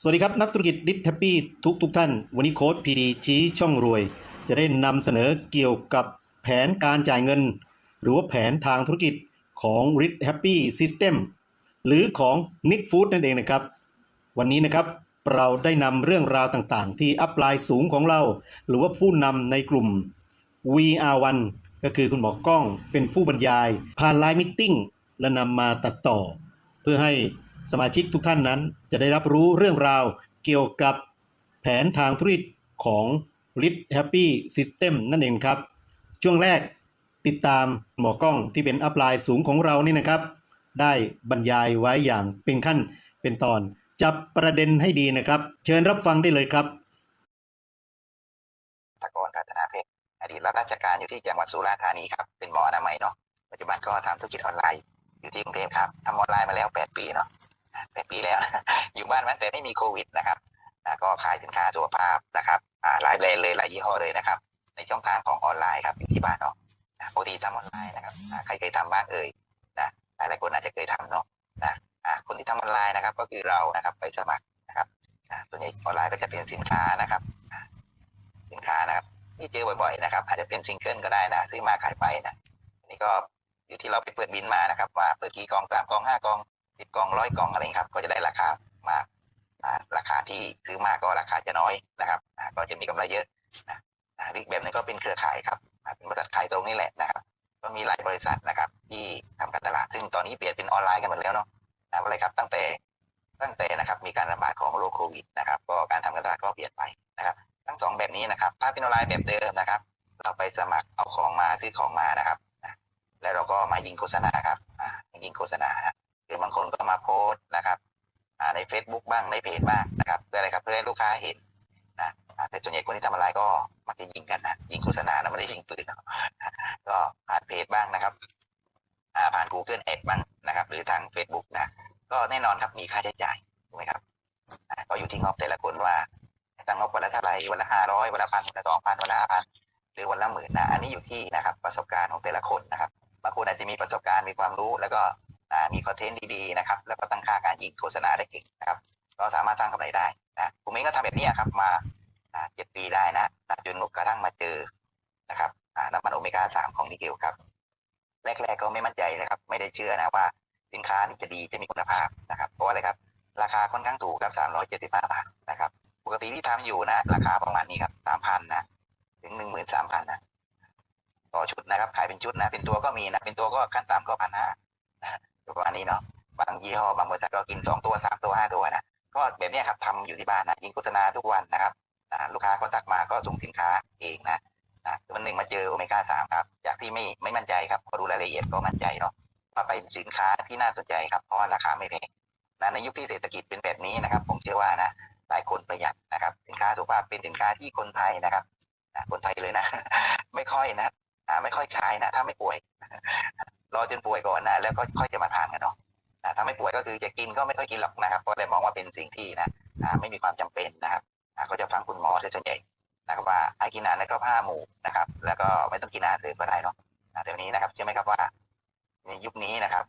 สวัสดีครับ นักธุรกิจดิสแฮปปี้ทุกทุกท่าน วันนี้โค้ดพีดีชี้ช่องรวย จะได้นำเสนอเกี่ยวกับแผนการจ่ายเงิน หรือว่าแผนทางธุรกิจของ r i t Happy System หรือของ Nick Food นั่นเองนะครับ วันนี้นะครับเราได้นำเรื่องราวต่างๆ ที่อัพไลน์สูงของเรา หรือว่าผู้นำในกลุ่ม VR1 ก็คือคุณหมอกล้องเป็นผู้บรรยาย ผ่านไลน์มิทติ้งและนำมาตัดต่อ เพื่อให้ สมาชิกทุกท่านนั้นจะได้รับรู้เรื่องราวเกี่ยวกับแผนทางธุรกิจของ r i t Happy System นั่นเองครับ ช่วงแรกติดตามหมอกล้องที่เป็นอัพไลน์สูงของเรานี่นะครับ ได้บรรยายไว้อย่างเป็นขั้นเป็นตอน จับประเด็นให้ดีนะครับ เชิญรับฟังได้เลยครับตะกรพัฒนาเพชรอดีตรับราชการอยู่ที่จังหวัดสุราษฎร์ธานีครับเป็นหมออนามัยเนาะปัจจุบันก็ทำธุรกิจออนไลน์อยู่ที่กรุงเทพครับทำออนไลน์มาแล้ว 8 ปีเนาะ แปดปีแล้ว อยู่บ้านมาตั้งแต่ไม่มีโควิดนะครับก็ขายสินค้าสุขภาพนะครับหลายแบรนด์เลยหลายยี่ห้อเลยนะครับ ในช่องทางของออนไลน์ครับอยู่ที่บ้านเนาะอ่าปกติทำออนไลน์นะครับใครเคยทำบ้างเอ่ยนะหลายหลายคนอาจจะเคยทำเนาะนะคนที่ทำออนไลน์นะครับ ก็คือเรานะครับไปสมัครนะครับส่วนใหญ่ออนไลน์ก็จะเป็นสินค้านะครับ สินค้านะครับที่เจอบ่อยๆนะครับ อาจจะเป็นซิงเกิลก็ได้นะซื้อมาขายไปนะอันนี้ก็อยู่ที่เราไปเปิดบินมานะครับ ว่าเปิดกี่กองสามกองห้ากอง สิบกล่องร้อยกล่องอะไรครับ ก็จะได้ราคามากราคาที่ซื้อมากก็ราคาจะน้อยนะครับก็จะมีกำไรเยอะนะอีกแบบนึงก็เป็นเครือข่ายครับเป็นบริษัทขายตรงนี่แหละนะครับ ก็มีหลายบริษัทนะครับ ที่ทำการตลาดซึ่งตอนนี้เปลี่ยนเป็นออนไลน์กันหมดแล้วเนาะนะอะไรครับตั้งแต่ตั้งแต่นะครับมีการระบาดของโรคโควิดนะครับ ก็การทำการตลาดก็เปลี่ยนไปนะครับ ทั้งสองแบบนี้นะครับถ้าเป็นออนไลน์แบบเดิมนะครับ เราไปสมัครเอาของมาซื้อของมานะครับแล้วเราก็มายิงโฆษณาครับอ่ายิงโฆษณา หรือบางคนก็มาโพสต์นะครับใน Facebook บ้างในเพจบ้างนะครับเพื่ออะไรครับเพื่อให้ลูกค้าเห็นนะแต่ส่วนใหญ่คนที่ทำอะไรก็มักจะยิงกันนะยิงโฆษณานะไม่ได้ยิงปืนก็ผ่านเพจบ้างนะครับอ่าผ่าน Google Ad บ้างนะครับ หรือทาง Facebook นะก็แน่นอนครับมีค่าใช้จ่ายถูกไหมครับอ่าก็อยู่ที่งบแต่ละคนว่าตั้งงบวันละเท่าไหร่วันละห้าร้อยวันละพันวันละสองพันวันละห้าพันหรือวันละหมื่นนะอันนี้อยู่ที่นะครับ ประสบการณ์ของแต่ละคนนะครับบางคนอาจจะมีประสบการณ์มีความรู้แล้วก็ อ่ามีคอนเทนต์ดีๆนะครับแล้วก็ตั้งค่าการยิงโฆษณาได้เก่งนะครับก็สามารถสร้างกำไรได้นะผมเองก็ทำแบบนี้ครับมาเจ็ดปีได้นะนะจนกระทั่งมาเจอนะครับน้ำมันโอเมก้าสามของนิเกลครับแรกๆก็ไม่มั่นใจนะครับ ไม่ได้เชื่อนะว่าสินค้านี่จะดีจะมีคุณภาพนะครับเพราะว่าอะไรครับ ราคาค่อนข้างถูกครับสามร้อยเจ็ดสิบห้าบาทนะครับปกติที่ทำอยู่นะ ราคาประมาณนี้ครับสามพันนะถึงหนึ่งหมื่นสามพันนะต่อชุดนะครับ ขายเป็นชุดนะ เป็นตัวก็มีนะ เป็นตัวก็ขั้นต่ำก็พันห้า ประมาณนี้เนาะบางยี่ห้อบางบริษัทก็กินสองตัวสามตัวห้าตัวนะก็แบบนี้ครับทำอยู่ที่บ้านนะยิงโฆษณาทุกวันนะครับลูกค้าก็ตักมาก็ส่งสินค้าเองนะนะวันหนึ่งมาเจอโอเมก้าสามครับ จากที่ไม่ไม่มั่นใจครับพอดูรายละเอียดก็มั่นใจเนาะว่าไปสินค้าที่น่าสนใจครับเพราะว่าราคาไม่แพงนะในยุคที่เศรษฐกิจเป็นแบบนี้นะครับ ผมเชื่อว่านะหลายคนประหยัดนะครับ สินค้าสุขภาพเป็นสินค้าที่คนไทยนะครับคนไทยเลยนะ ไม่ค่อยนะไม่ค่อยใช้นะ ถ้าไม่ป่วย รอจนป่วยก่อนนะแล้วก็ค่อยจะมาทานกันเนาะถ้าไม่ป่วยก็คือจะกินก็ไม่ค่อยกินหรอกนะครับเพราะเลยมองว่าเป็นสิ่งที่นะไม่มีความจำเป็นนะครับอ่าก็จะฟังคุณหมอส่วนใหญ่นะครับว่าให้กินอาหารในครบห้าหมู่นะครับ แล้วก็ไม่ต้องกินอาหารเสริมก็ได้เนาะอ่าแต่วันนี้นะครับเชื่อไหมครับว่าในยุคนี้นะครับ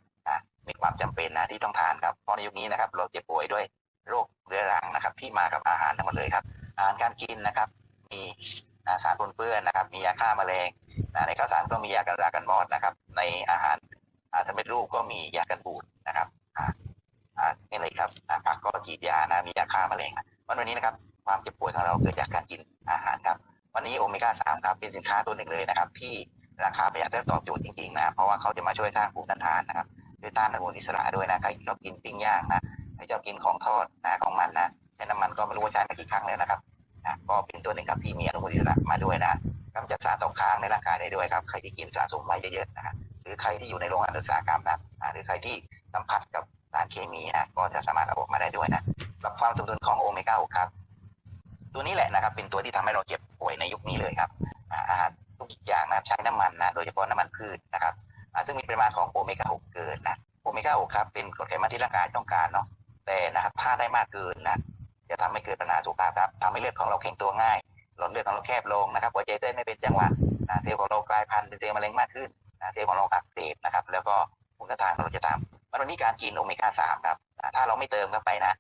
มีความจำเป็นนะที่ต้องทานครับเพราะในยุคนี้นะครับ เราเจ็บป่วยด้วยโรคเรื้อรังนะครับ ที่มากับอาหารทั้งหมดเลยครับ อาหารการกินนะครับ มีสารปนเปื้อนนะครับ มียาฆ่าแมลง อ่าในข้าวสารก็มียากันรากันมอดนะครับ ในอาหารอ่าสำเร็จรูปก็มียากันบูดนะครับอ่าอ่านี่เลยครับอ่าผักก็ฉีดยานะมียาฆ่าแมลงวันวันนี้นะครับความเจ็บป่วยของเราเกิดจากการกินอาหารครับ วันนี้โอเมก้าสามครับเป็นสินค้าตัวหนึ่งเลยนะครับ ที่ราคาประหยัดและตอบโจทย์จริงๆนะเพราะว่าเขาจะมาช่วยสร้างภูมิต้านทานนะครับด้วยต้านอนุมูลอิสระด้วยนะใครชอบกินปิ้งย่างนะใครชอบกินของทอดนะของมันนะใช้น้ำมันก็ไม่รู้ว่าใช้มากี่ครั้งแล้วนะครับนะก็เป็นตัวหนึ่งครับที่มีอนุมูลอิสระมาด้วยนะ กำจัดสารตกค้างในร่างกายได้ด้วยครับ ใครที่กินสะสมไว้เยอะๆนะครับหรือใครที่อยู่ในโรงงานอุตสาหกรรมนะหรือใครที่สัมผัสกับสารเคมีนะก็จะสามารถเอาออกมาได้ด้วยนะปรับความสมดุลของโอเมก้าครับ ตัวนี้แหละนะครับ เป็นตัวที่ทำให้เราเจ็บป่วยในยุคนี้เลยครับอาหารทุกอย่างนะใช้น้ำมันนะโดยเฉพาะน้ำมันพืชนะครับซึ่งมีปริมาณของโอเมก้า6เกินนะโอเมก้า6ครับเป็นกรดไขมันที่ร่างกายต้องการเนาะแต่นะครับถ้าได้มากเกินนะจะทำให้เกิดปัญหาสุขภาพครับทำให้เลือดของเราแข็งตัวง่าย หลอดเลือดของเราแคบลงนะครับหัวใจเต้นไม่เป็นจังหวะนะเซลล์ของเรากลายพันธุ์เป็นเซลล์มะเร็งมากขึ้นนะเซลล์ของเราอักเสบนะครับ แล้วก็ภูมิต้านทานของเราจะตามวันนี้การกินโอเมก้าสามครับถ้าเราไม่เติมเข้าไปนะ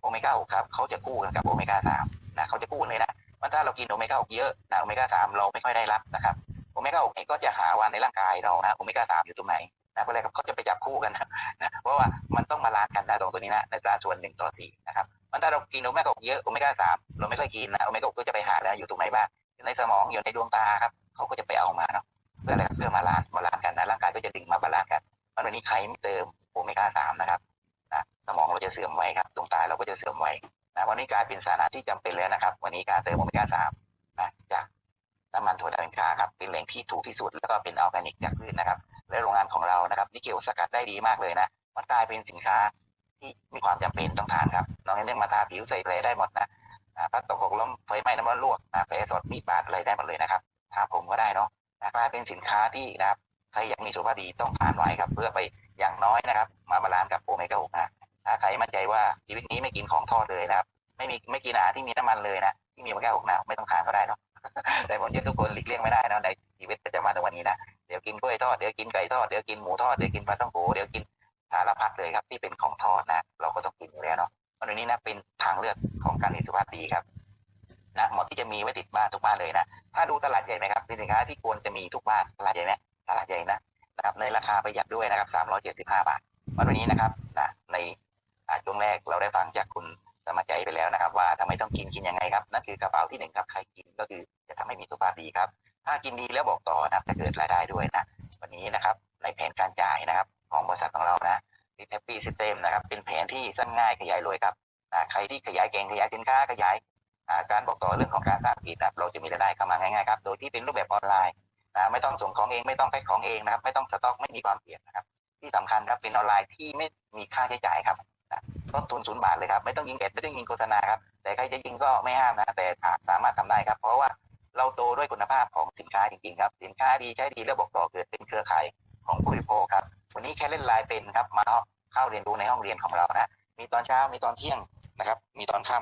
โอเมก้า6ครับเขาจะคู่กันกับโอเมก้า3นะเขาจะคู่เลยนะมันถ้าเรากินโอเมก้า6เยอะนะโอเมก้า3เราไม่ค่อยได้รับนะครับโอเมก้า6นี่ก็จะหาว่าในร่างกายเรานะโอเมก้า3อยู่ตรงไหนนะเพราะอะไรครับเขาจะไปจับคู่กันนะเพราะว่ามันต้องมาลานซ์กันนะตรงตัวนี้นะในตราส่วนหนึ่งต่อสี่นะครับ มันถ้าเรากินโอเมก้าเยอะโอเมก้า3เราไม่ค่อยกินนะโอเมก้า6ก็จะไปหาแล้วอยู่ตรงไหนบ้างอยู่ในสมองอยู่ในดวงตาครับเขาก็จะไปเอามาเนาะเพื่ออะไรเพื่อมาล้านมาล้านกันนะร่างกายก็จะดึงมาบาลานซ์กันมันวันนี้ใครไม่เติมโอเมก้า3นะครับนะสมองเราจะเสื่อมไวครับดวงตาเราก็จะเสื่อมไวนะวันนี้กลายเป็นสาระที่จำเป็นแล้วนะครับ วันนี้การเติมโอเมก้าสามนะจากน้ำมันถั่วดำเนินกาครับเป็นแหล่งที่ถูกที่สุดแล้วก็เป็นออร์แกนิกจากพืชนะครับ และโรงงานของเรานะครับนิเกลสกัดได้ดีมากเลยนะมันกลายเป็นสินค้า ที่มีความจำเป็นต้องทานครับ น้องเรื่องมาทาผิวใส่แผลได้หมดนะอ่าพัดตกหกล้มไฟไหม้น้ำมันลวกแผลสดมีดบาดอะไรได้หมดเลยนะครับทาผมก็ได้เนาะกลายเป็นสินค้าที่นะครับใครอยากมีสุขภาพดีต้องทานไว้ครับ เพื่อไปอย่างน้อยนะครับ มาบาลานซ์กับโอเมก้าหกนะถ้าใครมั่นใจว่าชีวิตนี้ไม่กินของทอดเลยนะครับ ไม่มีไม่กินอาหารที่มีน้ำมันเลยนะที่มีโอเมก้าหกนะไม่ต้องทานก็ได้เนาะแต่ผมเชื่อทุกคนหลีกเลี่ยงไม่ได้นะในชีวิตประจำวันในวันนี้นะเดี๋ยวกินกล้วยทอดเดี๋ยวกินไก่ทอดเดี๋ยวกินหมูทอดเดี๋ยวกินปลาท่องโกเดี๋ยวกิน ที่เป็นของทอดนะ เราก็ต้องกินอยู่แล้วเนาะวันนี้นะเป็นทางเลือกของการมีสุขภาพดีครับนะเหมาะที่จะมีไว้ติดบ้านทุกบ้านเลยนะ ถ้าดูตลาดใหญ่ไหมครับเป็นสินค้าที่ควรจะมีทุกบ้านตลาดใหญ่ไหมตลาดใหญ่นะนะครับในราคาประหยัดด้วยนะครับสามร้อยเจ็ดสิบห้าบาทวันนี้นะครับ ไม่ต้องสต็อกไม่มีความเสี่ยงนะครับ ที่สำคัญครับเป็นออนไลน์ที่ไม่มีค่าใช้จ่ายครับต้นทุนศูนย์บาทเลยครับ ไม่ต้องยิงแอดไม่ต้องยิงโฆษณาครับ แต่ใครจะยิงก็ไม่ห้ามนะ แต่สามารถทำได้ครับ เพราะว่าเราโตด้วยคุณภาพของสินค้าจริงๆครับ สินค้าดีใช้ดีแล้วบอกต่อเกิดเป็นเครือข่ายของผู้บริโภคครับ วันนี้แค่เล่นไลน์เป็นครับ มาเข้าเรียนรู้ในห้องเรียนของเรานะ มีตอนเช้า มีตอนเที่ยงนะครับ มีตอนค่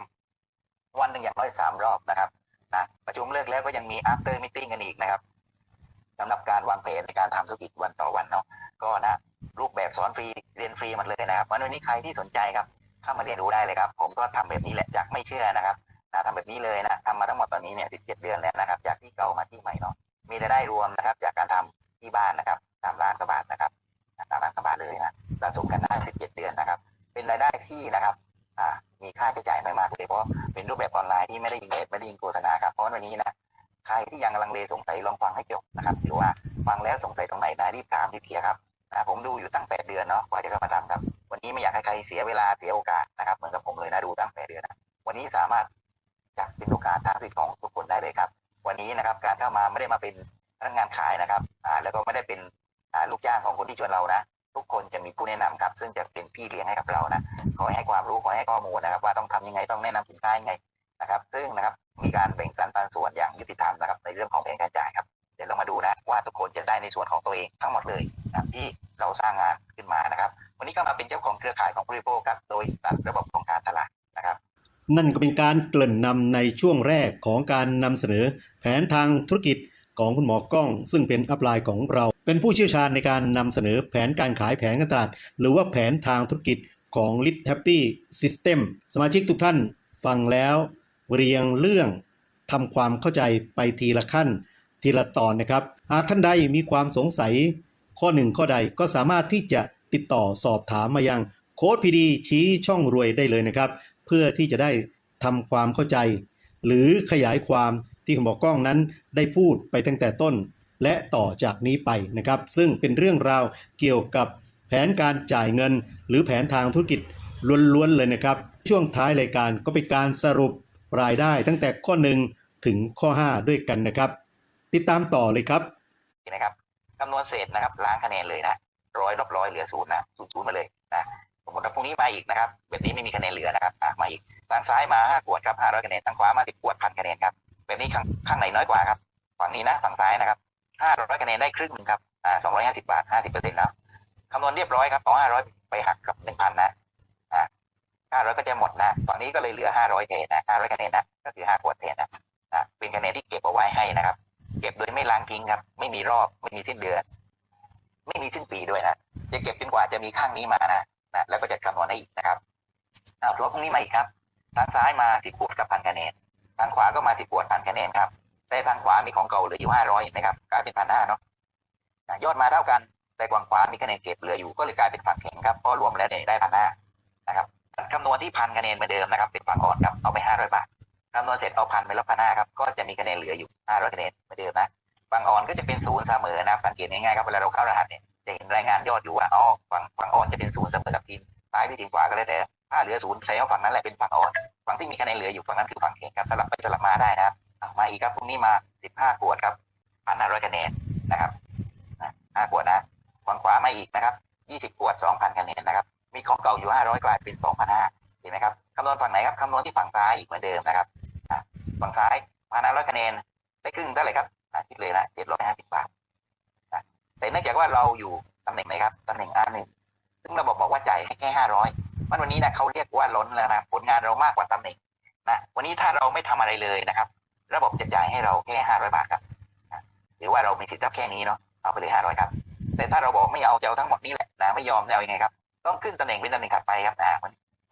ำวันหนึ่งอย่างน้อยสามรอบนะครับ นะ ประชุมเลิกแล้วก็ยังมี after meeting กันอีกนะครับ สำหรับการวางแผนในการทำธุรกิจวันต่อวันเนาะก็นะรูปแบบสอนฟรีเรียนฟรีหมดเลยนะครับวันนี้ใครที่สนใจครับเข้ามาเรียนรู้ได้เลยครับ ผมก็ทำแบบนี้แหละจากไม่เชื่อนะครับนะทำแบบนี้เลยนะทำมาทั้งหมดตอนนี้เนี่ย17เดือนแล้วนะครับ จากที่เก่ามาที่ใหม่เนาะมีรายได้รวมนะครับ จากการทำที่บ้านนะครับสามล้านกว่าบาทนะครับสามล้านกว่าบาทเลยนะสะสมกันได้17เดือนนะครับ เป็นรายได้ที่นะครับมีค่าใช้จ่ายไม่มากเลยเพราะเป็นรูปแบบออนไลน์ที่ไม่ได้ยิงเอดไม่ได้ยิงโฆษณาครับเพราะวันนี้นะ ใครที่ยังลังเลสงสัยลองฟังให้จบนะครับหรือว่าฟังแล้วสงสัยตรงไหนนะรีบถามรีบเคลียร์ครับนะผมดูอยู่ตั้งแปดเดือนเนาะกว่าจะเข้ามาทำครับ วันนี้ไม่อยากให้ใครเสียเวลาเสียโอกาสนะครับ เหมือนกับผมเลยนะดูตั้งแปดเดือนนะวันนี้สามารถจับเป็นโอกาสทางสิทธิ์ของทุกคนได้เลยครับ วันนี้นะครับการเข้ามาไม่ได้มาเป็นพนักงานขายนะครับอ่าแล้วก็ไม่ได้เป็นอ่าลูกจ้างของคนที่ชวนเรานะทุกคนจะมีผู้แนะนำครับ ซึ่งจะเป็นพี่เลี้ยงให้กับเรานะคอให้ความรู้คอให้ข้อมูลนะครับ ว่าต้องทำยังไงต้องแนะนำสินค้ายังไง นะครับ ซึ่งนะครับมีการแบ่งสรรปันส่วนอย่างยุติธรรมนะครับในเรื่องของแผนการจ่ายครับเดี๋ยวเรามาดูนะว่าทุกคนจะได้ในส่วนของตัวเองทั้งหมดเลยนะที่เราสร้างงานขึ้นมานะครับ วันนี้ก็มาเป็นเจ้าของเครือข่ายของผู้บริโภคครับโดยตัดระบบของการตลาดนะครับ นั่นก็เป็นการเกริ่นนำในช่วงแรกของการนำเสนอแผนทางธุรกิจของคุณหมอกล้อง ซึ่งเป็นอัพไลน์ของเรา เป็นผู้เชี่ยวชาญในการนำเสนอแผนการขายแผนการตลาด หรือว่าแผนทางธุรกิจของ l i t Happy System สมาชิกทุกท่านฟังแล้ว เรียงเรื่องทำความเข้าใจไปทีละขั้น ทีละตอนนะครับ หากท่านใดมีความสงสัยข้อหนึ่งข้อใดก็สามารถที่จะติดต่อสอบถามมายังโค้ดพีดีชี้ช่องรวยได้เลยนะครับ เพื่อที่จะได้ทำความเข้าใจ หรือขยายความที่คุณหมอกล้องนั้นได้พูดไปตั้งแต่ต้น และต่อจากนี้ไปนะครับ ซึ่งเป็นเรื่องราวเกี่ยวกับแผนการจ่ายเงิน หรือแผนทางธุรกิจล้วนๆเลยนะครับ ช่วงท้ายรายการก็เป็นการสรุป รายได้ตั้งแต่ข้อ1ถึงข้อ 5 ด้วยกันนะครับ ติดตามต่อเลยครับนะครับคำนวณเศษนะครับล้างคะแนนเลยนะร้อยลบร้อยเหลือศูนย์นะศูนย์ศูนย์มาเลยนะสมมติว่าพรุ่งนี้มาอีกนะครับแบบนี้ไม่มีคะแนนเหลือนะครับอะมาอีกทางซ้ายมาห้าขวดครับห้าร้อยคะแนนทางขวามาสิบขวดพันคะแนนครับแบบนี้ข้างข้างไหนน้อยกว่าครับฝั่งนี้นะฝั่งซ้ายนะครับห้าร้อยคะแนนได้ครึ่งหนึ่งครับอ่าสองร้อยห้าสิบบาทห้าสิบเปอร์เซ็นต์นะคำนวณเรียบร้อยครับเอาห้าร้อยไปหักกับหนึ่งพันนะ ห้าร้อยก็จะหมดนะฝั่งนี้ก็เลยเหลือห้าร้อยแทนนะห้าร้อยคะแนนนะก็คือห้าขวดแทนนะอ่าเป็นคะแนนที่เก็บเอาไว้ให้นะครับ เก็บโดยไม่ล้างทิ้งครับ ไม่มีรอบไม่มีสิ้นเดือน ไม่มีสิ้นปีด้วยนะจะเก็บจนกว่าจะมีข้างนี้มานะนะแล้วก็จะคำนวณให้อีกนะครับอ้าวถือว่าพรุ่งนี้มาอีกครับทางซ้ายมาสิบขวดกับพันคะแนนทางขวาก็มาสิบขวดพันคะแนนครับแต่ทางขวามีของเก่าเหลืออยู่ห้าร้อยเห็นไหมครับกลายเป็นพันห้าเนาะอะยอดมาเท่ากันแต่ฝั่งขวามีคะแนนเก็บเหลืออยู่ก็เลยกลายเป็นฝั่งแข็งครับเพราะรวมแล้วเนี่ยได้พันห้านะครับ คำนวณที่พันคะแนนเหมือนเดิมนะครับ เป็นฝั่งอ่อนครับเอาไปห้าร้อยบาทคำนวณเสร็จเอาพันไปลบพันห้าครับก็จะมีคะแนนเหลืออยู่ห้าร้อยคะแนนเหมือนเดิมนะฝั่งอ่อนก็จะเป็นศูนย์เสมอนะสังเกตง่ายๆครับเวลาเราเข้ารหัสเนี่ยจะเห็นรายงานยอดอยู่ว่าอ๋อฝั่งฝั่งอ่อนจะเป็นศูนย์เสมอกับทีมซ้ายหรือทีมขวาก็แล้วแต่ถ้าเหลือศูนย์แสดงว่าฝั่งนั้นแหละเป็นฝั่งอ่อนฝั่งที่มีคะแนนเหลืออยู่ฝั่งนั้นคือฝั่งแข็งครับสลับไปสลับมาได้นะครับอะมาอีกครับพรุ่งนี้มาสิบห้าขวดครับพันห้าร้อยคะแนนนะครับห้าขวดนะฝั่งขวามาอีกนะครับยี่สิบขวดสองพันคะแนนนะครับ มีของเก่าอยู่ห้าร้อยกลายเป็นสองพันห้าเห็นไหมครับคำนวณฝั่งไหนครับคำนวณที่ฝั่งซ้ายอีกเหมือนเดิมนะครับฝั่งซ้ายพันห้าร้อยคะแนนได้ครึ่งเท่าไหร่ครับคิดเลยนะเจ็ดร้อยห้าสิบบาทแต่เนื่องจากว่าเราอยู่ตำแหน่งไหนครับตำแหน่ง R หนึ่งซึ่งระบบบอกว่าจ่ายให้แค่ห้าร้อยมันวันนี้นะเขาเรียกว่าล้นแล้วนะผลงานเรามากกว่าตำแหน่งนะวันนี้ถ้าเราไม่ทำอะไรเลยนะครับ ระบบจะจ่ายให้เราแค่ห้าร้อยบาทครับหรือว่าเรามีสิทธิ์รับแค่นี้เนาะเอาไปเลยห้าร้อยครับ แต่ถ้าเราบอกไม่เอาจะเอาทั้งหมดนี้แหละนะไม่ยอมจะเอายังไงครับ ต้องขึ้นตำแหน่งเป็นตำแหน่งถัดไปครับนะ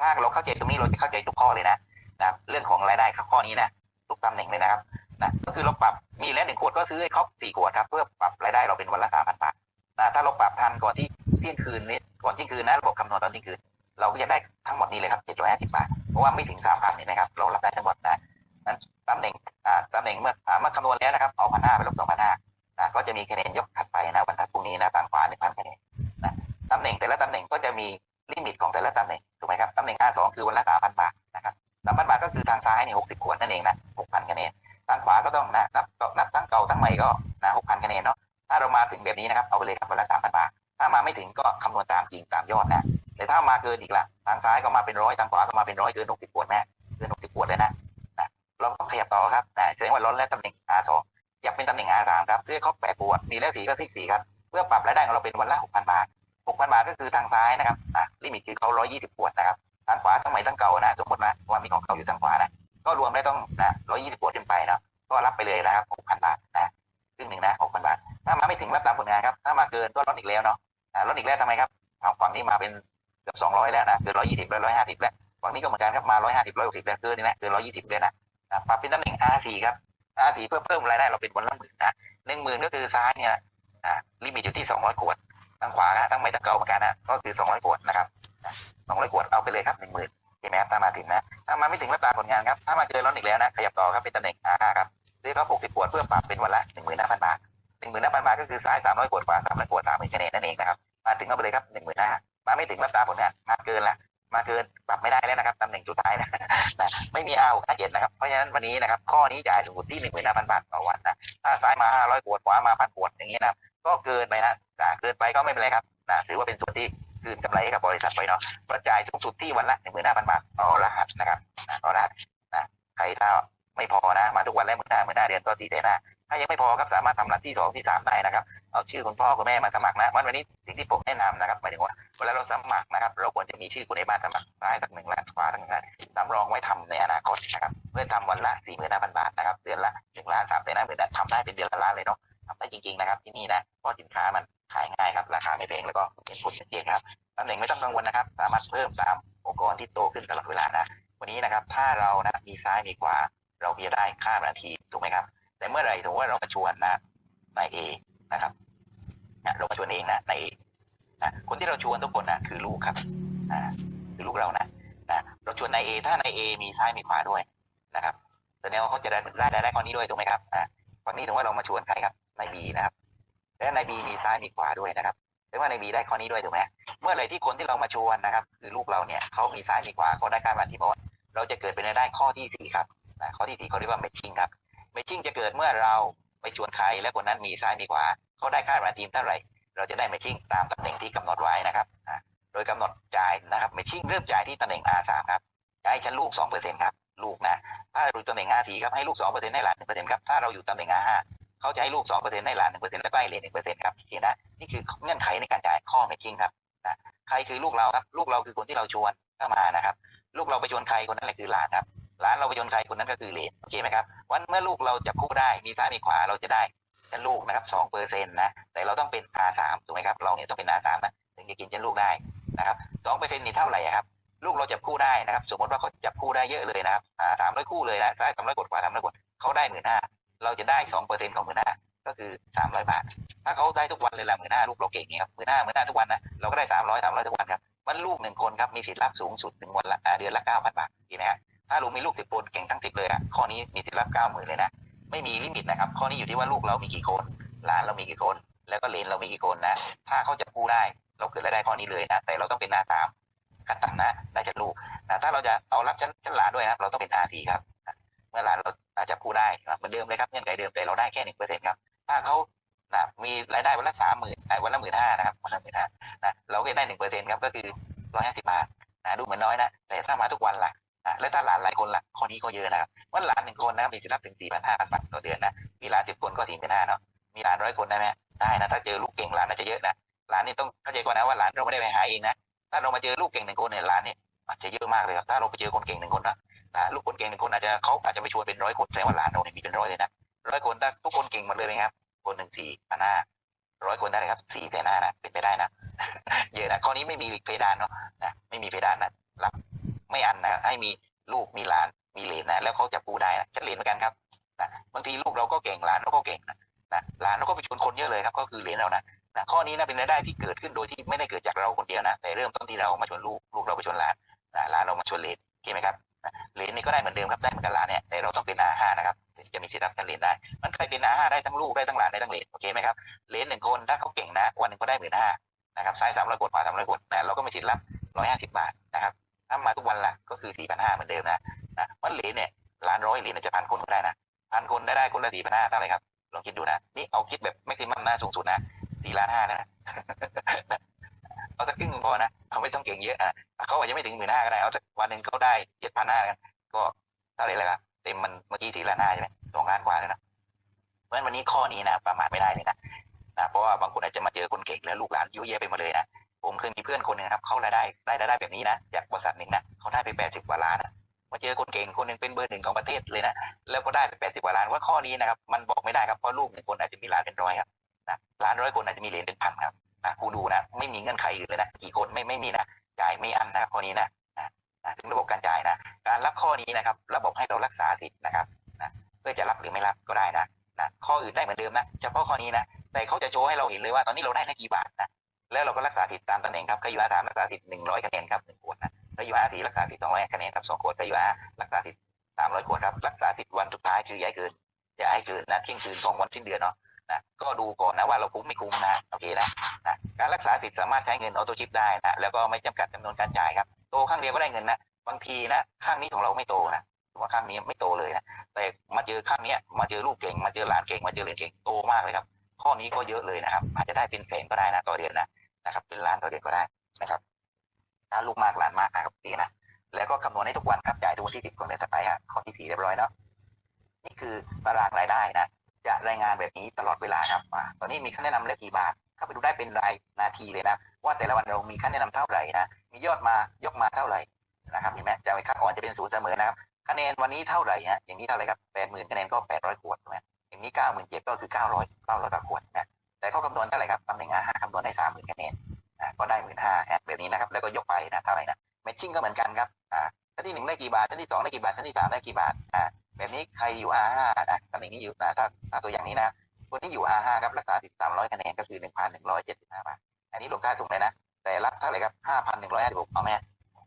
ถ้าเราเข้าใจตรงนี้เราจะเข้าใจทุกข้อเลยนะนะเรื่องของรายได้ข้อนี้นะทุกตำแหน่งเลยนะครับนะก็คือเราปรับมีแล้วหนึ่งขวดก็ซื้อให้ครบสี่ขวดครับเพื่อปรับรายได้เราเป็นวันละสามพันบาทนะถ้าเราปรับทันก่อนที่เที่ยงคืนนี้ก่อนเที่ยงคืนนะระบบคำนวณตอนเที่ยงคืน เราก็จะได้ทั้งหมดนี้เลยครับ750บาทเพราะว่าไม่ถึง3,000เนี่ยนะครับเรารับได้ทั้งหมดนะนั้นตำแหน่งอ่าตำแหน่งเมื่ออ่าเมื่อคำนวณแล้วนะครับเอาพันห้าไปลบสองพันห้านะก็จะมีคะแนนยกถัดไปนะวันถัดพรุ่งนี้นะทางขวาหนึ่งพันคะแนน ตำแหน่งแต่ละตำแหน่งก็จะมีลิมิตของแต่ละตำแหน่งถูกไหมครับตำแหน่ง A2 คือวันละ3,000บาทนะครับ3,000บาทก็คือทางซ้ายเนี่ย60ขวดนั่นเองนะ6,000คะแนนทางขวาก็ต้องนะนับนับทั้งเก่าทั้งใหม่ก็นะ6,000คะแนนเนาะถ้าเรามาถึงแบบนี้นะครับเอาไปเลยครับวันละ3,000บาท ถ้ามาไม่ถึงก็คำนวณตามจริงตามยอดนะแต่ถ้ามาเกินอีกละทางซ้ายก็มาเป็นร้อยทางขวาก็มาเป็นร้อยเกินหกสิบขวดแม่เกินหกสิบขวดเลยนะนะเราต้องขยับต่อครับนะแสดงว่าล้นแล้วตำแหน่ง R2 อยากเป็นตำแหน่ง R3 ครับซื้อครบแปดขวดมีแล้วสีก็ที่สี่ครับเพื่อปรับรายได้ของเราเป็นวันละหกพันบาท หกพันบาทก็คือทางซ้ายนะครับอะลิมิตคือเขาร้อยยี่สิบขวดนะครับทางขวาทั้งใหม่ทั้งเก่านะสมมตินะว่ามีของเก่าอยู่ทางขวานะก็รวมได้ต้องนะร้อยยี่สิบขวดขึ้นไปนะก็รับไปเลยนะครับหกพันบาทนะครึ่งหนึ่งนะหกพันบาท ถ้ามาไม่ถึงรับตามผลงานครับถ้ามาเกินก็ลดอีกแล้วเนาะลดอีกแล้วทำไมครับเอาฝั่งนี้มาเป็นเกือบสองร้อยแล้วนะเกินร้อยยี่สิบแล้วร้อยห้าสิบแล้วฝั่งนี้ก็เหมือนกันครับมาร้อยห้าสิบร้อยหกสิบแล้วเกินนี่นะเกินร้อยยี่สิบเลยนะนะปรับเป็นตำแหน่ง R4 ครับ R4 เพื่อเพิ่มรายได้เราเป็นวันละหมื่นนะหนึ่งหมื่นก็คือซ้ายเนี่ยลิมิตอยู่ที่สองร้อยขวด ทางขวานะทั้งใหม่ทั้งเก่าเหมือนกันนะก็คือสองร้อยขวดนะครับสองร้อยขวดเอาไปเลยครับหนึ่งหมื่นเห็นไหมครับถ้ามาถึงนะ ถ้ามาไม่ถึงรับตามผลงานครับ ถ้ามาเกินร้อนอีกแล้วนะ ขยับต่อครับเป็นตำแหน่ง R5 ครับซื้อเขาหกสิบขวดเพื่อปรับเป็นวันละหนึ่งหมื่นห้าพันบาทหนึ่งหมื่นห้าพันบาทก็คือซ้ายสามร้อยขวดขวาสามร้อยขวดสามหมื่นคะแนนนั่นเองนะครับมาถึงเอาไปเลยครับหนึ่งหมื่นห้ามาไม่ถึงรับตามผลงานมาเกินละมาเกินปรับไม่ได้แล้วนะครับตำแหน่งสุดท้ายนะนะไม่มีเอาค่าเจ็ดนะครับเพราะฉะนั้นวันนี้นะครับข้อนี้จ่ายสูงสุดที่หนึ่งหมื่นห้าพันบาทต่อวันนะถ้าซ้ายมาห้าร้อยขวดขวามาพันขวดอย่างนี้นะก็เกินไปนะ นะเกินไปก็ไม่เป็นไรครับนะถือว่าเป็นส่วนที่คืนกำไรให้กับบริษัทไปเนาะกระจายสูงสุดที่วันละหนึ่งหมื่นห้าพันบาทต่อรหัสนะครับต่อรหัสนะใครถ้าไม่พอนะ มาทุกวันแล้วหมื่นห้าหมื่นห้าเดือนก็สี่แสนห้าถ้ายังไม่พอครับสามารถทำรหัสที่สองที่สามได้นะครับเอาชื่อคุณพ่อคุณแม่มาสมัครนะวันวันนี้สิ่งที่ผมแนะนำนะครับหมายถึงว่าเวลาเราสมัครนะครับ เราควรจะมีชื่อคนในบ้านสมัครซ้ายสักหนึ่งล้านขวาสักหนึ่งล้านสำรองไว้ทำในอนาคตนะครับเพื่อทำวันละสี่หมื่นห้าพันบาทนะครับเดือนละหนึ่งล้านสามแสนห้าหมื่นทำได้เป็นเดือนละล้านเลยเนาะ ทำได้จริง ๆ นะครับที่นี่นะเพราะสินค้ามันขายง่ายครับ ราคาไม่แพงแล้วก็เห็นผลเที่ยงครับตำแหน่งไม่ต้องกังวลนะครับ สามารถเพิ่มตามองค์กรที่โตขึ้นตลอดเวลานะวันนี้นะครับ ถ้าเรานะมีซ้ายมีขวา เราจะได้ค่านาทีถูกไหมครับ แต่เมื่อไหร่ถือว่าเรามาชวนนะนายเอนะครับนะเรามาชวนเองนะนายเอนะคนที่เราชวนทุกคนนะคือลูกครับอ่าคือลูกเรานะนะเราชวนนายเอถ้านายเอมีซ้ายมีขวาด้วยนะครับแสดงว่าเขาจะได้ได้ได้ได้ข้อนี้ด้วยถูกไหมครับอ่าฝั่งนี้ถึงว่าเรามาชวนใครครับ นายบีนะครับแล้วนายบีมีซ้ายมีขวาด้วยนะครับแสดงว่านายบีได้ข้อนี้ด้วยถูกไหมเมื่อไรที่คนที่เรามาชวนนะครับ คือลูกเราเนี่ยเขามีซ้ายมีขวาเขาได้การบันที่บอกว่าเราจะเกิดเป็นรายได้ข้อที่สี่ครับนะข้อที่สี่เขาเรียกว่าเมชชิ่งครับเมชชิ่งจะเกิดเมื่อเราไปชวนใครและคนนั้นมีซ้ายมีขวาเขาได้ค่าบันทีมเท่าไหร่ เราจะได้แมทชิ่งตามตำแหน่งที่กำหนดไว้นะครับโดยกำหนดจ่ายนะครับแมทชิ่งเริ่มจ่ายที่ตำแหน่ง R3 ครับจะให้ชั้นลูก2%ครับลูกนะถ้าเราอยู่ตำแหน่ง R4 ครับให้ลูก2%ให้หลาน1%ครับถ้าเราอยู่ตำแหน่ง R5 เขาจะให้ลูก2%ให้หลาน1%และใกล้เลน1%ครับเห็นนะนี่คือเงื่อนไขในการจ่ายข้อแมทชิ่งครับนะใครคือลูกเราครับ ลูกเราคือคนที่เราชวนเข้ามานะครับ ลูกเราไปชวนใครคนนั้นแหละคือหลานครับหลานเราไปชวนใครคนนั้นก็คือเหลนโอเคไหมครับวันเมื่อลูกเราจับคู่ได้มีซ้ายมีขวาเราจะได้ชั้นลูกนะครับสองเปอร์เซ็นต์นะแต่เราต้องเป็น R3 ถูกไหมครับเราเนี่ยต้องเป็น R3 นะถึงจะกินชั้นลูกได้นะครับสองเปอร์เซ็นต์นี่เท่าไหร่ครับลูกเราจับคู่ได้นะครับ สมมติว่าเขาจับคู่ได้เยอะเลยนะครับอ่าสามร้อยคู่เลยนะได้สามร้อยกดกว่าสามร้อยกดเขาได้หมื่นห้า เราจะได้สองเปอร์เซ็นต์ของหมื่นห้าก็คือสามร้อยบาท ถ้าเขาได้ทุกวันเลยละหมื่นห้าลูกเราเก่งเงี้ยครับหมื่นห้าหมื่นห้าทุกวันนะเราก็ได้สามร้อยสามร้อยทุกวันครับวันลูกหนึ่งคนครับมีสิทธิ์รับสูงสุดหนึ่งวันละเดือนละเก้าพันบาทดีไหมฮะถ้าลูกมีลูกสิบคนเก่งทั้งสิบเลยอะข้อนี้มีสิทธิ์รับเก้าหมื่นเลยนะไม่มีลิมิตนะครับข้อนี้อยู่ที่ว่าลูกเรามีกี่คนหลานเรามีกี่คน แล้วก็เลนเรามีกี่คนนะ ถ้าเขาจะกู้ได้เราเกิดรายได้ข้อนี้เลยนะ แต่เราต้องเป็นหน้าสามขั้นต่ำนะได้จากลูกนะถ้าเราจะเอารับชั้นชั้นหลานด้วยนะครับเราต้องเป็นอาทีครับ เมื่อหลานเรา อาจจะกู้ได้เหมือนเดิมเลยครับเงื่อนไขเดิมแต่เราได้แค่หนึ่งเปอร์เซ็นต์ครับถ้าเขานะมีรายได้วันละสามหมื่นวันละหมื่นห้านะครับวันละหมื่นห้านะเราก็ได้หนึ่งเปอร์เซ็นต์ครับก็คือร้อยห้าสิบบาทนะดูเหมือนน้อยนะแต่ถ้ามาทุกวันล่ะนะแล้วถ้าหลานหลายคนล่ะข้อนี้ก็เยอะนะครับว่าหลานหนึ่งคนนะครับมีสิทธิ์รับถึงสี่พันห้าพันบาทต่อเดือนนะมีหลานสิบคนก็สี่พันห้าเนาะมีหลานร้อยคนได้ไหมได้นะถ้าเจอลูกเก่งหลานอาจะเยอะนะหลานนี่ต้องเข้าใจก่อนนะว่าหลานเราไม่ได้ไปหาเองนะถ้าเรามาเจอลูกเก่งหนึ่งคนเนี่ยหลานนี่อาจจะเยอะมากเลยครับถ้าเราไปเจอคนเก่งหนึ่งคนนะ นะลูกคนเก่งหนึ่งคนอาจจะเขาอาจจะไปชวนเป็นร้อยคนแสดงว่าหลานเราเนี่ยมีเป็นร้อยเลยนะร้อยคนถ้าทุกคนเก่งหมดเลยไหมครับ คนหนึ่งสี่พันห้าร้อยคนได้เลยครับสี่แสนห้านะเป็นไปได้นะเยอะนะข้อนี้ไม่มีเพดานเนาะนะไม่มีเพดานนะรับไม่อันนะให้มีลูกมีหลานมีเหลนนะแล้วเขาจะปูได้นะจะเหลนเหมือนกันครับนะบางทีลูกเราก็เก่งหลานเราก็เก่งนะนะหลานเราก็ไปชวนคนเยอะเลยครับ ก็คือเหลนเรานะนะข้อนี้นะเป็นรายได้ที่เกิดขึ้นโดยที่ไม่ได้เกิดจากเราคนเดียวนะแต่เริ่มต้นที่เรามาชวนลูกลูกเราไปชวนหลานนะหลานเรามาชวนเหลนโอเคไหมครับ เหลนนี่ก็ได้เหมือนเดิมครับได้เหมือนกันหลานเนี่ยแต่เราต้องเป็นอาห้านะครับถึงจะมีสิทธิ์รับการเหลนได้ มันเคยเป็นอาห้าได้ทั้งลูกได้ทั้งหลานได้ทั้งเหลนโอเคไหมครับเหลนหนึ่งคนถ้าเขาเก่งนะวันหนึ่งก็ได้หมื่นห้านะครับซ้ายสามร้อยกดขวาสามร้อยกดนะเราก็มีสิทธิ์รับร้อยห้าสิบบาทนะครับถ้ามาทุกวันละก็คือสี่พันห้าเหมือนเดิมนะนะวันเหลนเนี่ยล้านร้อยเหรียญอาจจะพันคนก็ได้นะพันคนได้ได้คนละสี่พันห้าเท่าไหร่ครับลองคิดดูนะนี่เอาคิดแบบแม็กซิมัมนะสูงสุดนะสี่ล้านห้านะ เอาสักครึ่งพอนะเขาไม่ต้องเก่งเยอะอะเขาอาจจะไม่ถึงหมื่นห้าก็ได้เอาสักวันหนึ่งเขาได้เจ็ดพันห้ากันก็เท่าไหร่แล้วครับเต็มมันเมื่อกี้สี่ล้านห้าใช่ไหมสองล้านกว่าเลยนะเพราะฉะนั้นวันนี้ข้อนี้นะประมาทไม่ได้เลยนะนะเพราะว่าบางคนอาจจะมาเจอคนเก่งแล้วลูกหลานเยุ่ยแยะไปหมดเลยนะผมเคยมีเพื่อนคนหนึ่งครับเขารายได้ได้รายได้แบบนี้นะจากบริษัทหนึ่งนะเขาได้ไปแปดสิบกว่าล้านนะมาเจอคนเก่งคนหนึ่งเป็นเบอร์หนึ่งของประเทศเลยนะแล้วก็ได้ไปแปดสิบกว่าล้านว่าข้อนี้นะครับมันบอกไม่ได้ครับเพราะลูกหนึ่งคนอาจจะมีหลานเป็นร้อยครับนะหลานร้อยคนอาจจะมีเหรียญเป็นพันครับ นะกูดูนะไม่มีเงื่อนไขอื่นเลยนะกี่คนไม่ไม่มีนะจ่ายไม่อันนะครับข้อนี้นะนะนะถึงระบบการจ่ายนะ การรับข้อนี้นะครับ ระบบให้เรารักษาสิทธิ์นะครับนะเพื่อจะรับหรือไม่รับก็ได้นะนะข้ออื่นได้เหมือนเดิมนะเฉพาะข้อนี้นะแต่เขาจะโชว์ให้เราเห็นเลยว่าตอนนี้เราได้แค่กี่บาทนะแล้วเราก็รักษาสิทธิ์ตามตำแหน่งครับขยุอาสามรักษาสิทธิ์หนึ่งร้อยคะแนนครับหนึ่งขวดนะขยุอาสี่รักษาสิทธิ์สองร้อยคะแนนครับสองขวดขยุอารักษาสิทธิ์สามร้อยขวดครับรักษาสิทธิ์วันสุดท้ายคือย่าให้เกินย่าให้เกินนะเที่ยงคืนของวันสิ้นเดือนเนาะ นะก็ดูก่อนนะว่าเราคุ้มไม่คุ้มนะโอเคนะนะการรักษาสิทธิ์สามารถใช้เงินออโต้ชิปได้นะแล้วก็ไม่จำกัดจำนวนการจ่ายครับโตข้างเดียวก็ได้เงินนะบางทีนะข้างนี้ของเราไม่โตนะถือว่าข้างนี้ไม่โตเลยนะแต่มาเจอข้างนี้มาเจอลูกเก่ง มาเจอหลานเก่งมาเจอเหลนเก่งโตมากเลยครับ ข้อนี้ก็เยอะเลยนะครับ อาจจะได้เป็นแสนก็ได้นะต่อเดือนนะนะครับ เป็นล้านต่อเดือนก็ได้นะครับถ้าลูกมากหลานมากนะครับดีนะแล้วก็คำนวณให้ทุกวันครับจ่ายทุกวันที่สิบก่อนเดือนถัดไปฮะข้อที่สี่เรียบร้อยเนาะนี่คือตารางรายได้นะ จะรายงานแบบนี้ตลอดเวลาครับตอนนี้มีค่าแนะนำและกี่บาทเข้าไปดูได้เป็นรายนาทีเลยนะ ว่าแต่ละวันเรามีค่าแนะนำเท่าไหร่นะมียอดมายกมาเท่าไหร่นะครับเห็นไหมจะไปค่าอ่อนจะเป็นศูนย์เสมอนะครับคะแนนวันนี้เท่าไหร่ฮะอย่างนี้เท่าไหร่ครับแปดหมื่นคะแนนก็แปดร้อยขวดใช่ไหมอย่างนี้เก้าหมื่นเจ็ดก็คือเก้าร้อยเก้าร้อยขวดนะแต่เขาคำนวณเท่าไหร่ครับตำแหน่งอาหารคำนวณได้สามหมื่นคะแนนอ่าก็ได้หมื่นห้าแบบนี้นะครับแล้วก็ยกไปนะเท่าไหร่นะแมทชิ่งก็เหมือนกันครับอ่าชั้นที่หนึ่งได้กี่บาทชั้นที่สองได้กี่บาทชั้นที่สามได้กี่บาทอ่า แบบนี้ใครอยู่ R5 นะตำแหน่งนี้อยู่นะถ้าถ้าตัวอย่างนี้นะคนที่อยู่ R5 ครับรักษาสิทธิ์300คะแนนก็คือ1,175บห้าบาทอันนี้รวมค่าส่งเลยนะ แต่รับเท่าไหร่ครับ5,156เอาไหม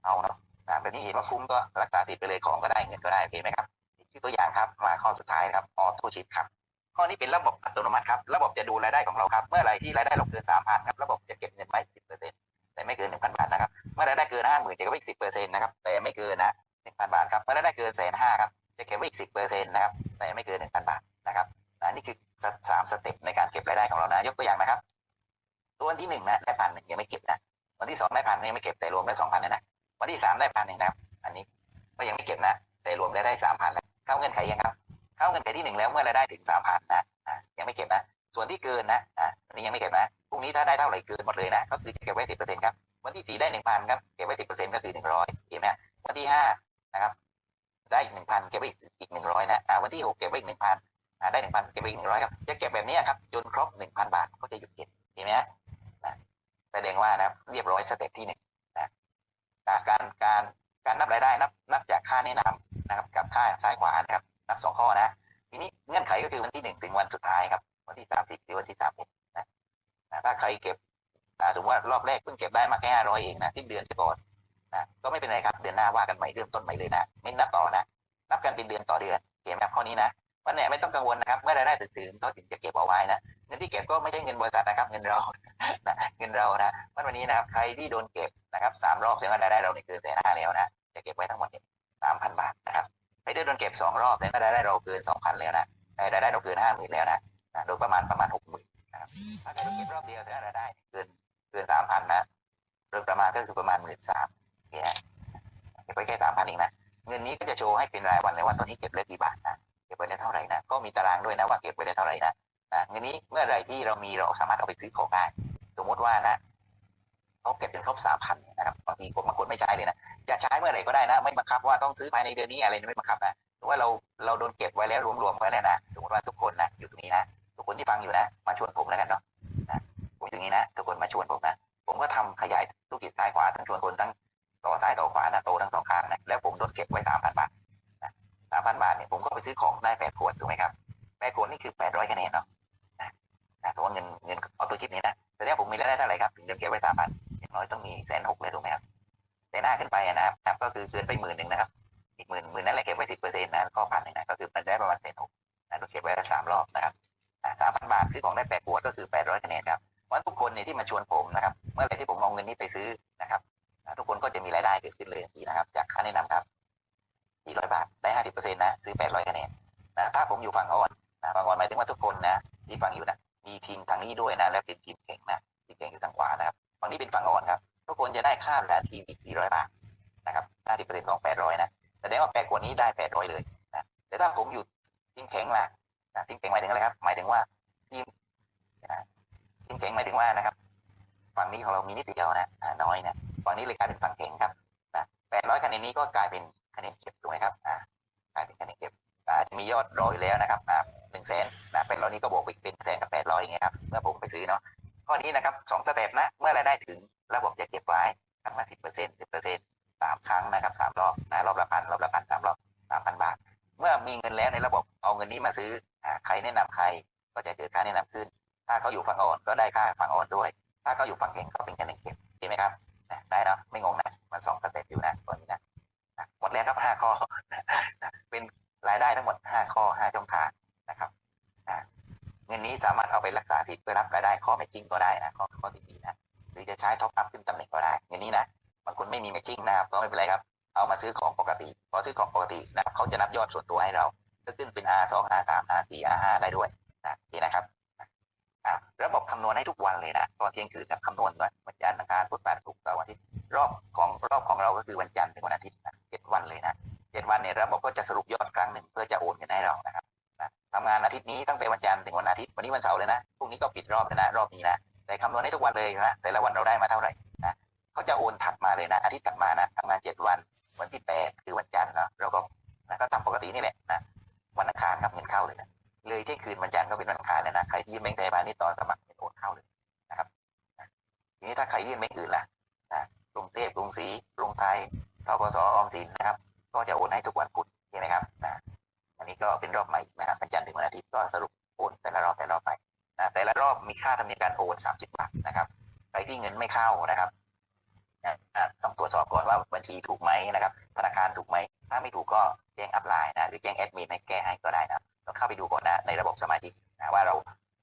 เอาเนาะแบบนี้เห็นว่าคุ้มก็รักษาสิทธิ์ไปเลยของก็ได้เงินก็ได้โอเคไหมครับนี่คือตัวอย่างครับมาข้อสุดท้ายครับออโต้ชิปครับข้อนี้เป็นระบบอัตโนมัติครับระบบจะดูรายได้ของเราครับเมื่อไรที่รายได้เราเกิน3,000ครับระบบจะเก็บเงินไว้10%แต่ไม่เกิน1,000บาทนะครับเมื่อรายได้เกิน50,000จะเก็บไว้อีก10%นะครับแต่ไม่เกินนะ1,000บาทครับเมื่อรายได้เกินแสนห้าครับ จะเก็บไว้อีก10%นต์นะครับแต่ไม่เกิน1,000บาทนะครับนะนี่คือสามสเต็ปในการเก็บรายได้ของเรานะยกตัวอย่างนะครับ ตัวที่หนึ่งนะได้พันหนึ่งยังไม่เก็บนะวันที่สองได้พันยังไม่เก็บแต่รวมได้สองพันนะนะวันที่สามได้พันหนึ่งนะครับ อันนี้ก็ยังไม่เก็บนะแต่รวมได้ได้สามพันแล้วเข้าเงื่อนไขยังครับ เข้าเงื่อนไขที่หนึ่งแล้วเมื่อรายได้ถึงสามพันนะยังไม่เก็บนะส่วนที่เกินนะอะอันนี้ยังไม่เก็บนะพรุ่งนี้ถ้าได้เท่าไหร่เกินหมดเลยนะก็คือเก็บไว้สิบเปอร์เซ็นต์ครับวันที่สี่ได้หนึ่งพันครับเก็บไว้สิบเปอร์เซ็นต์ก็คือหนึ่งร้อยเห็นไหมวันที่ห้านะครับ ได้อีกหนึ่งพันเก็บไว้อีกหนึ่งร้อยนะวันที่หกเก็บไว้อีกหนึ่งพันได้หนึ่งพันเก็บไปอีกหนึ่งร้อยครับจะเก็บแบบนี้ครับจนครบหนึ่งพันบาทก็จะหยุดเก็บเห็นไหมฮะแสดงว่านะเรียบร้อยสเต็ปที่หนึ่งนะการการการนับรายได้นับนับจากค่าแนะนำนะครับกับค่าซ้ายขวานะครับนับสองข้อนะ ทีนี้เงื่อนไขก็คือวันที่หนึ่งถึงวันสุดท้ายครับวันที่สามสิบหรือวันที่สามสิบนะนะถ้าใครเก็บถือว่ารอบแรกเพิ่งเก็บได้มาแค่ห้าร้อยเองนะที่เดือนไปก่อน นะก็ไม่เป็นไรครับเดือนหน้าว่ากันใหม่เริ่มต้นใหม่เลยนะไม่นับต่อนะนับกันเป็นเดือนต่อเดือนเก็บแบบข้อนี้นะวันไหนไม่ต้องกังวลนะครับเมื่อรายได้ถึงๆก็ถึงจะเก็บเอาไว้นะเงินที่เก็บก็ไม่ใช่เงินบริษัทนะครับ เงินเรานะเงินเรานะวันวันนี้นะครับใครที่โดนเก็บนะครับสามรอบแสดงว่ารายได้เราเนี่ยเกินแสนห้าแล้วนะจะเก็บไว้ทั้งหมดเนี่ยสามพันบาทนะครับใครที่โดนเก็บสองรอบแสดงว่ารายได้เราเกินสองพันแล้วนะรายได้เราเกินห้าหมื่นแล้วนะนะโดยประมาณประมาณหกหมื่นนะครับถ้าใครโดนเก็บรอบเดียวแสดงว่ารายได้เกินเกินสามพันนะโดยประมาณก็คือประมาณหมื่นสาม เนี่ยเก็บไว้แค่สามพันเองนะเงินนี้ก็จะโชว์ให้เป็นรายวันเลยว่าตอนนี้เก็บได้กี่บาทนะเก็บไว้ได้เท่าไหร่นะก็มีตารางด้วยนะว่าเก็บไว้ได้เท่าไหร่นะนะเงินนี้เมื่อไหรที่เรามีเราสามารถเอาไปซื้อของได้สมมติว่านะเขาเก็บจนครบสามพันนะครับบางทีคนบางคนไม่ใช้เลยนะจะใช้เมื่อไหร่ก็ได้นะ ไม่บังคับว่าต้องซื้อภายในเดือนนี้อะไรไม่บังคับนะแต่ว่าเราเราโดนเก็บไว้แล้วรวมๆไว้แล้วนะสมมติว่าทุกคนนะอยู่ตรงนี้นะทุกคนที่ฟังอยู่นะ มาชวนผมแล้วกันเนาะนะผมอยู่ตรงนี้นะทุกคนมาชวนผมนะผมก็ทำขยายธุรกิจซ้ายขวาทั้งชวนคนทั้ง ต่อซ้ายต่อขวานะโตทั้งสองข้างนะแล้วผมโดเก็บไว้สามพันบาทสามพันบาทเนี่ยผมก็ไปซื้อของได้แปดขวดถูกไหมครับแปดขวดนี่คือแปดร้อยคะแนนเนาะนะแต่ว่าเงินเงินเอาตัวชิปนี้นะแต่เนี่ยผมมีรายได้เท่าไหร่ครับถึงจะเก็บไว้สามพันอย่างน้อยต้องมีแสนหกเลยถูกไหมครับแต่หน้าขึ้นไปนะครับก็คือเกินไปหมื่นหนึ่งนะครับอีกหมื่นหมื่นนั้นแหละเก็บไว้สิบเปอร์เซ็นต์นะก็พันหนึ่งนะก็คือมันได้ประมาณแสนหกนะเราเก็บไว้ละสามรอบนะครับสามพันบาทซื้อของได้แปดขวดก็คือแปดร้อยคะแนนครับเพราะทุกคนเนี่ยที่มาชวนผมนะครับ เมื่อไหรที่ผมเอาเงินนี้ไปซื้อนะครับ ทุกคนก็จะมีรายได้เกิดขึ้นเลยทันทีนะครับ จากค่าแนะนำครับสี่ร้อยบาท ได้ห้าสิบเปอร์เซ็นต์นะซื้อแปดร้อยคะแนนนะถ้าผมอยู่ฝั่งอ่อนนะฝั่งอ่อนหมายถึงว่าทุกคนนะที่ฟังอยู่นะมีทีมทางนี้ด้วยนะ และเป็นทีมเก่งนะทีมเก่งอยู่ทางขวานะครับฝั่งนี้เป็นฝั่งอ่อนครับ ทุกคนจะได้ค่าแรงทีมอีก 400 บาทนะครับ50%ของ 800 นะแสดงว่าแปลกว่านี้ได้ 800 เลยนะแต่ถ้าผมอยู่ทีมแข็งล่ะนะทีมแข็งหมายถึงอะไรครับ หมายถึงว่าทีมนะทีมแข็งหมายถึงว่านะครับ ฝั่งนี้ของเรามีนิดเดียวนะน้อยนะ ฝั่งนี้เลยกลายเป็นฝั่งแข็งครับนะ800คะแนนนี้ก็กลายเป็นคะแนนเก็บถูกไหมครับอ่ากลายเป็นคะแนนเก็บอาจจะมียอดรออยู่แล้วนะครับอ่าหนึ่งแสนนะ800นี้ก็บวกอีกเป็นแสนกับ800อยอย่างเงี้ยครับเมื่อผมไปซื้อเนาะข้อนี้นะครับสองสเต็ปนะเมื่อรายได้ถึงระบบจะเก็บไว้ครั้งละสิบเปอร์เซ็นต์สิบเปอร์เซ็นต์สามครั้งนะครับสามรอบนะรอบละพันรอบละพันสามรอบสามพันบาท เมื่อมีเงินแล้วในระบบเอาเงินนี้มาซื้ออ่าใครแนะนำใครก็จะเกิดค่าแนะนำขึ้น ถ้าเขาอยู่ฝั่งอ่อนก็ได้ค่าฝั่งอ่อนด้วย ถ้าเขาอยู่ฝั่งเก่งก็เป็นคะแนนเก็บเห็นไหมครับ ได้เนาะไม่งงนะ มันสองสเต็ปอยู่นะตัวนี้นะหมดแล้วครับห้าข้อ เป็นรายได้ทั้งหมดห้าข้อห้าช่องทางนะครับเงินนี้สามารถเอาไปรักษาสิทธิ์เพื่อรับรายได้ข้อไม่จริงก็ได้นะข้อข้อที่ดีนะหรือจะใช้ท็อปอัพขึ้นตำแหน่งก็ได้อย่างนี้นะบางคนไม่มีแมทชิ่งนะครับก็ไม่เป็นไรครับ เอามาซื้อของปกติ พอซื้อของปกตินะเขาจะนับยอดส่วนตัวให้เราก็ขึ้นเป็น R 2 R 3 R 4 R 5ได้ด้วยนะนี่นะครับ ระบบคำนวณให้ทุกวันเลยนะตอนเที่ยงคืนจะคำนวณว่าวันจันทร์อังคารพุธพฤหัสศุกร์เสาร์อาทิตย์รอบของรอบของเราก็คือวันจันทร์ถึงวันอาทิตย์นะเจ็ดวันเลยนะเจ็ดวันเนี่ยระบบก็จะสรุปยอดครั้งหนึ่งเพื่อจะโอนเงินให้เรานะครับทำงานอาทิตย์นี้ตั้งแต่วันจันทร์ถึงวันอาทิตย์วันนี้วันเสาร์เลยนะพรุ่งนี้ก็ปิดรอบนะรอบนี้นะแต่คำนวณให้ทุกวันเลยนะแต่ละวันเราได้มาเท่าไหร่นะเขาจะโอนถัดมาเลยนะ อาทิตย์ถัดมานะทำงานเจ็ดวัน วันที่แปดคือวันจันทร์นะเราก็นะก็ทำปกตินี่แหละนะวันอังคารครับเงินเข้าเลยนะ เลยที่คืนวันจันทร์ก็เป็นวันอังคารเลยนะใครที่ยื่นแบงก์ไทยพาณิชย์ตอนสมัครเงินโอนเข้าเลยนะครับทีนี้ถ้าใครยื่นแบงก์อื่นล่ะนะกรุงเทพกรุงศรีกรุงไทยทกสออมสินนะครับ ก็จะโอนให้ทุกวันพุธใช่ไหมครับนะอันนี้ก็เป็นรอบใหม่นะครับวันจันทร์ถึงวันอาทิตย์ก็สรุปโอนแต่ละรอบแต่ละรอบไปนะแต่ละรอบมีค่าธรรมเนียมการโอน30บบาทนะครับใครที่เงินไม่เข้านะครับนะต้องตรวจสอบก่อนว่าบัญชีถูกไหมนะครับ ธนาคารถูกไหม ถ้าไม่ถูกก็แจ้งอัพไลน์นะหรือแจ้งแอดมินให้แก้ให้ก็ได้นะ ต้องเข้าไปดูก่อนนะในระบบสมาชิกนะว่าเรา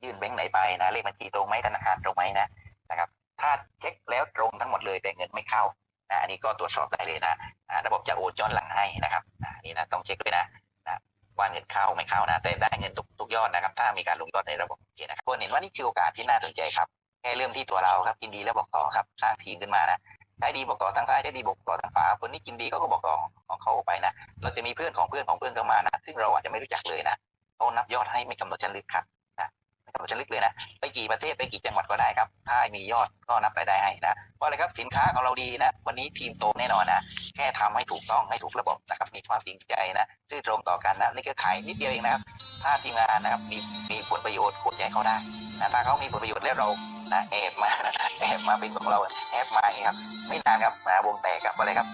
ยื่นแบงค์ไหนไปนะเลขบัญชีตรงไหมธนาคารตรงไหมนะนะครับถ้าเช็คแล้วตรงทั้งหมดเลยแต่เงินไม่เข้านะอันนี้ก็ตรวจสอบได้เลยนะระบบจะโอนย้อนหลังให้นะครับอันนี่นะต้องเช็คด้วยนะนะว่าเงินเข้าไม่เข้านะ แต่ได้เงินทุกทุกยอดนะครับ ถ้ามีการลงยอดในระบบโอเคนะครับควรเห็นว่านี่คือโอกาสที่น่าสนใจครับแค่เริ่มที่ตัวเราครับกินดีแล้วบอกต่อครับสร้างทีมขึ้นมานะใช้ดีบอกต่อทางซ้ายใช้ดีบอกต่อทางขวาคนนี้กินดีเขาก็บอกต่อของเขาออกไปนะ เราจะมีเพื่อนของเพื่อนของเพื่อนเข้ามานะ ซึ่งเราอาจจะไม่รู้จักเลยนะ เขานับยอดให้ไม่กำหนดชั้นลึกครับนะไม่กำหนดชั้นลึกเลยนะ ไปกี่ประเทศไปกี่จังหวัดก็ได้ครับถ้ามียอดก็นับรายได้ให้นะเพราะอะไรครับสินค้าของเราดีนะ วันนี้ทีมโตแน่นอนนะแค่ทำให้ถูกต้องให้ถูกระบบนะครับมีความจริงใจนะซื่อตรงต่อกันนะนี่ก็ขายนิดเดียวเองนะครับถ้าทีมงานนะครับมีมีผลประโยชน์ควรจะให้เขาได้ นะถ้าเขามีผลประโยชน์แล้วเรานะแอบมาแอบมาเป็นของเราแอบมาครับ ไม่นานครับมาวงแตกครับอะไรครับ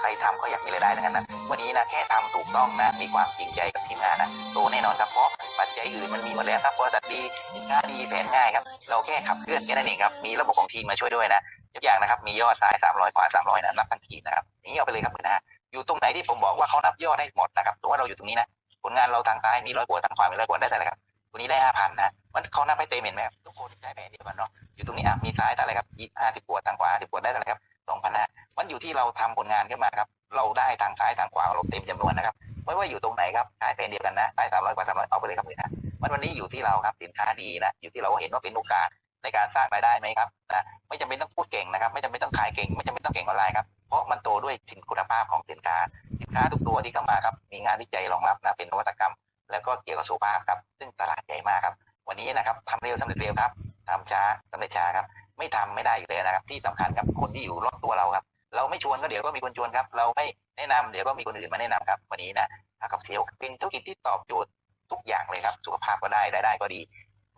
ใครทำก็อยากมีรายได้ทั้งนั้นนะวันนี้นะแค่ทำถูกต้องนะมีความจริงใจกับทีมงานนะโตแน่นอนครับเพราะปัจจัยอื่นมันมีหมดแล้วครับบริษัทดีสินค้าดีแผนง่ายครับ เราแค่ขับเคลื่อนแค่นั้นเองครับมีระบบของทีมมาช่วยด้วยนะยกอย่างนะครับ มียอดซ้าย300ขวา300นะนับทั้งทีนะครับอย่างนี้เอาไปเลยครับนะฮะอยู่ตรงไหนที่ผมบอกว่าเขานับยอดได้หมดนะครับตัวาเราอยู่ตรงนี้นะผลงานเราทางซ้ายมีร้อยกว่าทางขวามีร้อยกว่าได้เท่าไหร่ครับ ตัวนี้ได้ห้าพันนะมันเขานับให้เต็มเห็นไหมครับทุกคนได้แผนเดียวกันเนาะอยู่ตรงนี้อะมีซ้ายเท่าไรครับยี่ห้าสิบกว่าทางขวาสิบกว่าได้เท่าไรครับสองพันห้ามันอยู่ที่เราทำผลงานขึ้นมาครับ เราได้ทางซ้ายทางขวาเราเต็มจำนวนนะครับไม่ว่าอยู่ตรงไหนครับใช้แผนเดียวกันนะซ้สามร้อยกว่าสามร้อยเอาไปเลยครับเลยนะมันวันนี้อยู่ที่เราครับสินค้าดีนะอยู่ที่เราเห็นว่าเป็นโอกาสในการสร้างรายได้ไหมครับนะไม่จำเป็นต้องพูดเก่งนะครับ ไม่จำเป็นต้องขายเก่ง ไม่จำเป็นต้องเก่งออนไลน์ครับเพราะมันโตด้วยสินคุณภาพของสินค้า สินค้าทุกตัวที่เข้ามาครับมีงานวิจัยรองรับนะเป็นนวัตกรรม แล้วก็เกี่ยวกับสุขภาพครับ ซึ่งตลาดใหญ่มากครับ วันนี้นะครับทำเร็วทำเร็วครับทำช้าทำเร็จช้าครับ ไม่ทำไม่ได้อยู่เลยนะครับ ที่สำคัญกับคนที่อยู่รอบตัวเราครับ เราไม่ชวนก็เดี๋ยวก็มีคนชวนครับ เราไม่แนะนำเดี๋ยวก็มีคนอื่นมาแนะนำครับ วันนี้นะทากับเซียวเป็นธุรกิจที่ตอบโจทย์ทุกอย่างเลยครับ สุขภาพก็ได้รายได้ก็ดี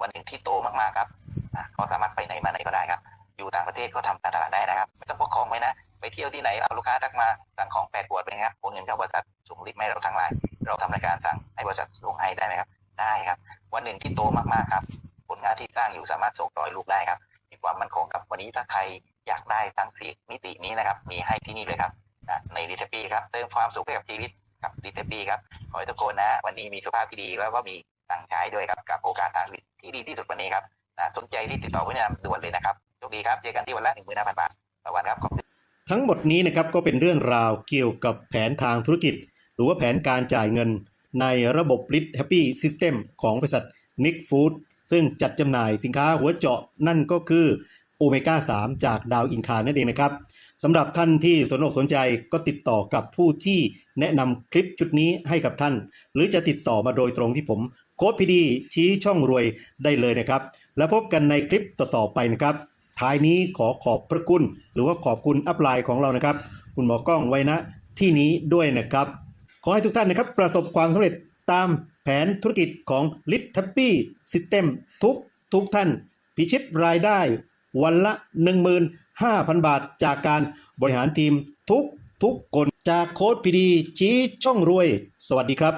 วันหนึ่งที่โตมากๆครับเขาสามารถไปไหนมาไหนก็ได้ครับ อยู่ต่างประเทศก็ทำตลาดได้นะครับ ไม่ต้องพกของไว้นะ ไปเที่ยวที่ไหนเอาลูกค้าทักมาสั่งของแปดขวดไปครับโอนเงินเข้าบริษัทส่งลิฟต์ให้เราทางไลน์ เราทำรายการสั่งให้บริษัทส่งให้ได้ไหมครับ ได้ครับ วันหนึ่งที่โตมากๆครับ ผลงานที่สร้างอยู่สามารถส่งต่อให้ลูกได้ครับมีความมั่นคงครับวันนี้ถ้าใครอยากได้ทั้งสี่มิตินี้นะครับ มีให้ที่นี่เลยครับในดิทปีครับเติมความสุขให้กับชีวิตกับดิทปีครับขอให้ทุกคนนะ วันนี้มีสุขภาพที่ดีแล้วก็มีตังค์ใช้ด้วยครับกับโอกาสทางชีวิตที่ดีที่สุดวันนี้ครับสนใจที่ติดต่อไว้แนะนำด่วนเลยนะครับโชคดีครับเจอกันที่วันละหนึ่งหมื่นห้าพันบาทต่อวันครับขอบคุณทั้งหมดนี้นะครับก็เป็นเรื่องราวเกี่ยวกับแผนทางธุรกิจ รือว่าแผนการจ่ายเงินในระบบ r i t Happy System ของบริษัท Nick Food ซึ่งจัดจำหน่ายสินค้าหัวเจาะนั่นก็คือโอเมก้า 3 จากดาวอินคานั่นเองนะครับสำหรับท่านที่สนอกสนใจก็ติดต่อกับผู้ที่แนะนำคลิปชุดนี้ให้กับท่าน หรือจะติดต่อมาโดยตรงที่ผมโค้ดพีดีชี้ช่องรวยได้เลยนะครับ แล้วพบกันในคลิปต่อๆไปนะครับ ท้ายนี้ขอขอบพระคุณ หรือว่าขอบคุณอัพไลน์ของเรานะครับ คุณหมอกล้องไว้นะที่นี้ด้วยนะครับ ขอให้ทุกท่านนะครับประสบความสำเร็จตามแผนธุรกิจของ l i t h a p p y System ทุกทุกท่าน พิชิตรายได้วันละ 15,000 บาท จากการบริหารทีมทุกทุกคนจากโค้ดพีดีชี้ช่องรวย สวัสดีครับ